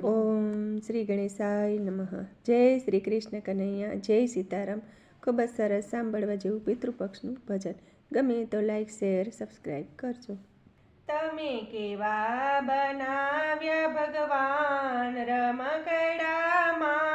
ઓમ શ્રી ગણેશાય નમઃ. જય શ્રી કૃષ્ણ કનૈયા. જય સીતારામ. ખૂબ જ સરસ સાંભળવા જેવું પિતૃપક્ષનું ભજન. ગમે તો લાઈક શેર સબસ્ક્રાઈબ કરજો. તમે કેવા બનાવ્યા ભગવાન રમકડામાં?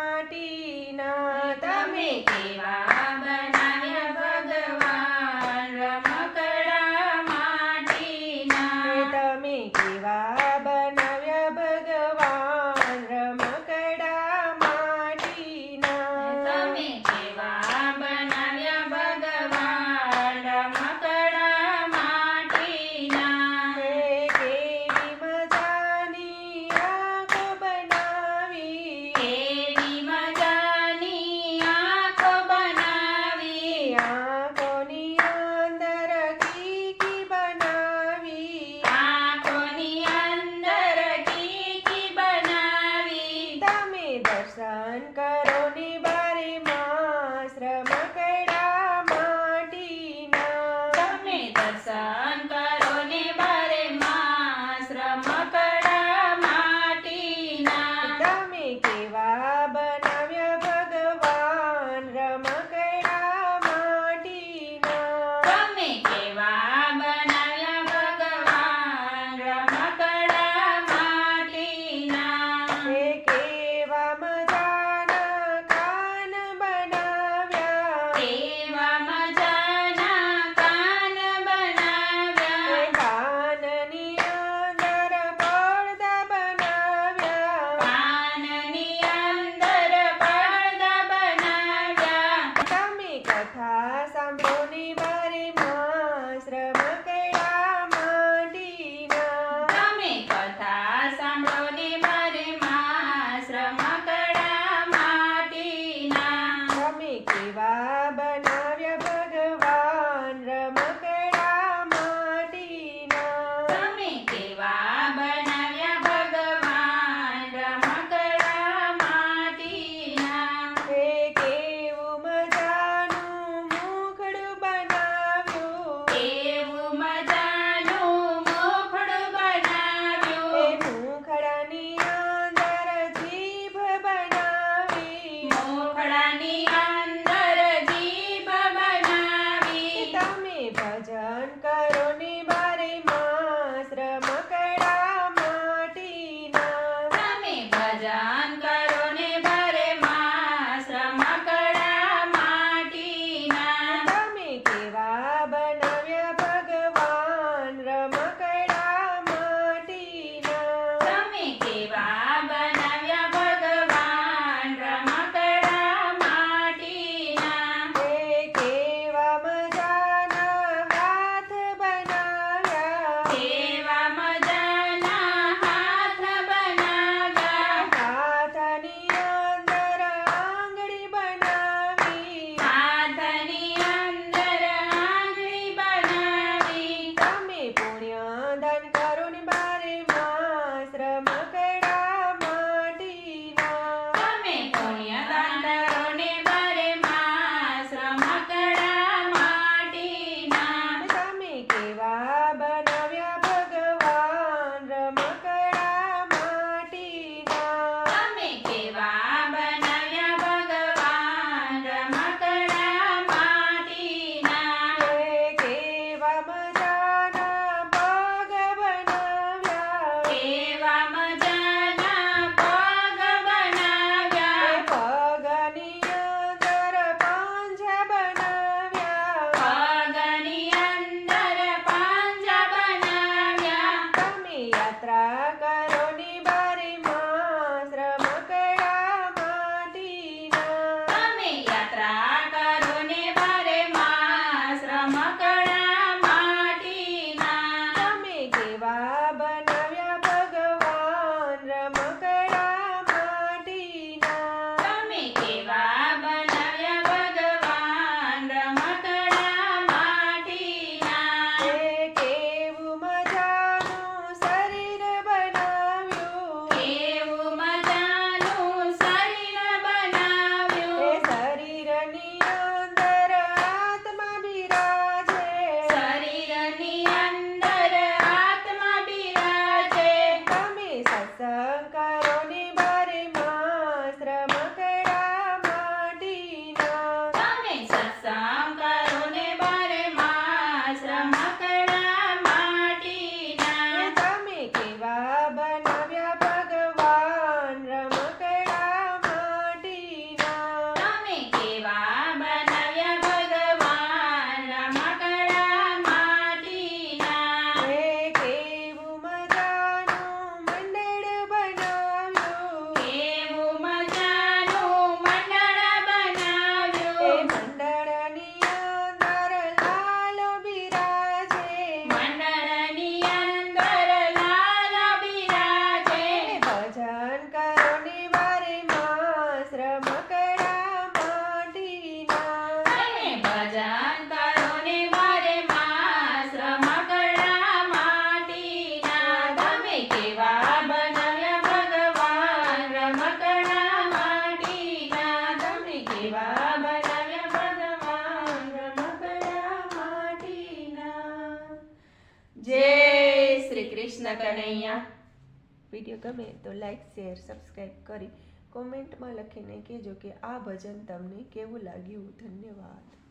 જય શ્રી કૃષ્ણ કનૈયા. વીડિયો ગમે તો લાઈક શેર સબસ્ક્રાઈબ કરી કોમેન્ટમાં લખીને કહેજો કે આ ભજન તમને કેવું લાગ્યું? ધન્યવાદ.